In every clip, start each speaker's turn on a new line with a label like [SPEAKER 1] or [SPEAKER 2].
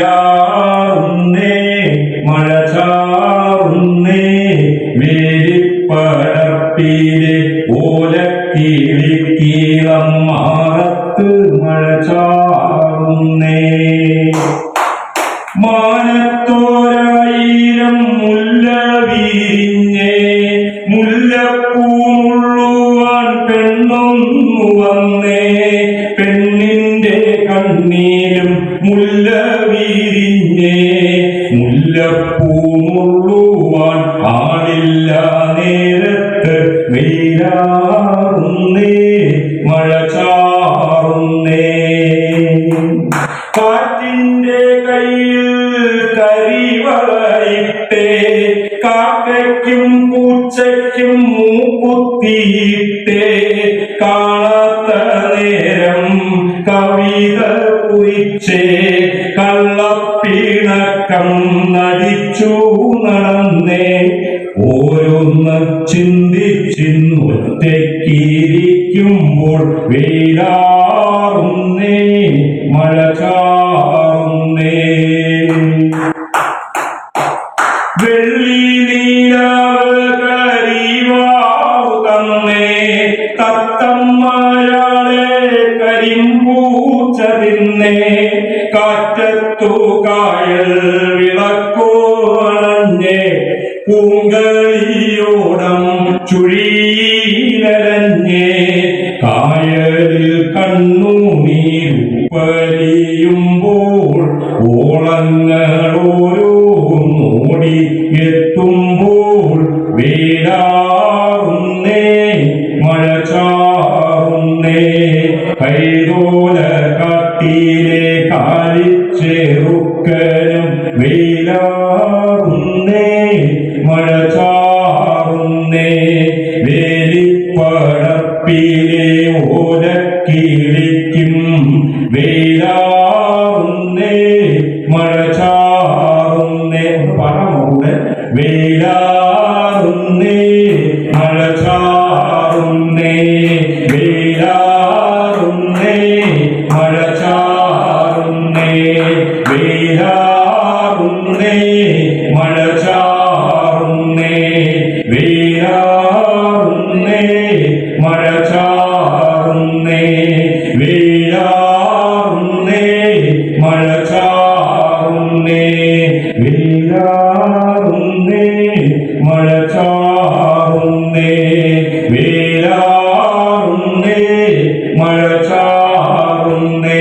[SPEAKER 1] വേരാറുന്നേ മഴ ചാറുന്നേ വേലിപ്പടപ്പിലെ ഓലക്കിളിക്കീളം മാറത്ത് മഴ ചാറുന്നേ മാനത്തോരായിരം മുല്ല വിരിഞ്ഞേ മുല്ലപ്പൂമുള്ളുവാൻ പെണ്ണൊന്നു വന്നേ. കണ്ണീരും മുല്ല വിരിഞ്ഞേ മുല്ലപ്പൂമുള്ളുവാൻ ആളില്ല നേരത്ത്. വെയിലാറുന്നേ മഴ ചാറുന്നേ. കാറ്റിന്റെ കയ്യിൽ കരിവളയിട്ടേ കാക്കയ്ക്കും മൂക്കുത്തിയിട്ടേ കാണാത്ത നേരം കവിത കുറിച്ചേ കള്ളപ്പിണക്കം നടിച്ചു നടന്നേ. ഓരോന്ന് ചിന്തിച്ചിന്നൊറ്റയ്ക്കിരിക്കുമ്പോൾ വെയിലാറുന്നേ മഴ ചാറുന്നേ. കരിമ്പൂച്ച തിന്നേ കാറ്റത്തു കായൽ വിളക്കോ അണഞ്ഞേ പൂങ്കളിയോടം ചുഴീനരഞ്ഞേ കായലിൽ കണ്ണുനീരുപ്പലിയുമ്പോൾ മൂടി എത്തുമ്പോൾ വേരാറുന്നേ മഴ ചാറുന്നേ. കൈതോല കത്തിയിലെ കാലിച്ചെറുക്കനും വെയിലാറുന്നേ മഴ ചാറുന്നേ വേലിപ്പടപ്പിലെ ഓലക്കിളിക്കും വെയിലാറുന്നേ മഴ ചാറുന്നേ. പാടാമോ കൂടെ വെയിലാറുന്നേ മഴ ചാറുന്നേ. വെയിലാറുന്നേ മഴ ചാറുന്നേ. വെയിലാറുന്നേ മഴ ചാറുന്നേ. വെയിലാറുന്നേ മഴ ചാറുന്നേ. വേലാറുന്നേ മഴ ചാറുന്നേ.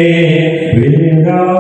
[SPEAKER 1] വേലാറുന്നേ